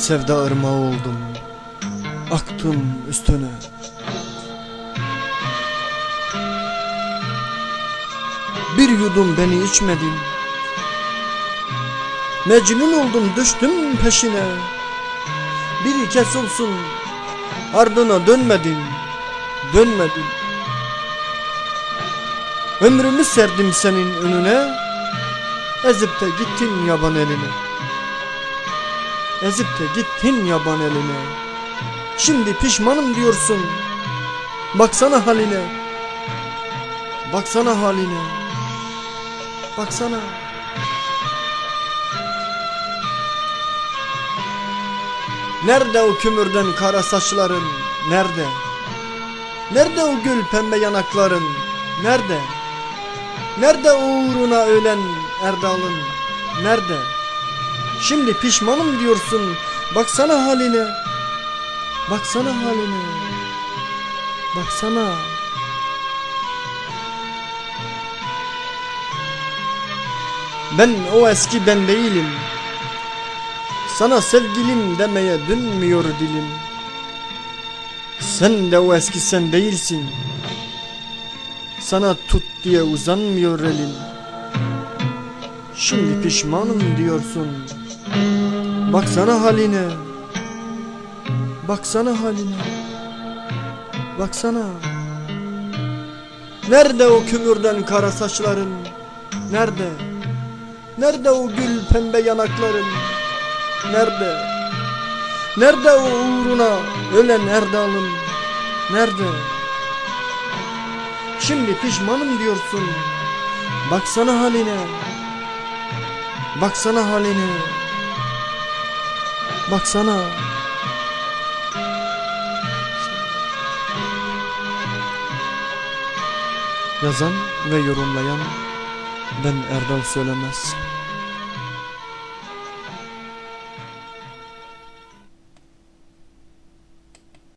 sevda ırmağı oldum. Aktım üstüne. Bir yudum beni içmedin Mecnun oldum düştüm peşine. Bir kez olsun ardına dönmedin Dönmedin Ömrümü serdim senin önüne. Ezip de gittin yaban eline Ezip de gittin yaban eline. Şimdi pişmanım diyorsun. Baksana haline. Baksana haline. Baksana. Nerede o kümürden kara saçların? Nerede? Nerede o gül pembe yanakların? Nerede? Nerede uğruna ölen Erdal'ın? Nerede Şimdi pişmanım diyorsun. Baksana haline. Baksana haline. Baksana. Ben o eski ben değilim. Sana sevgilim demeye dönmüyor dilim. Sen de o eski sen değilsin. Sana tut diye uzanmıyor elin Şimdi pişmanım diyorsun Baksana haline. Baksana haline. Baksana. Nerede o kümürden kara saçların? Nerede? Nerede o gül pembe yanakların? Nerede? Nerede o uğruna ölen Erdal'ın? Nerede? Şimdi pişmanım diyorsun. Baksana haline. Baksana haline Baksana. Yazan ve yorumlayan ben Erdal Söylemez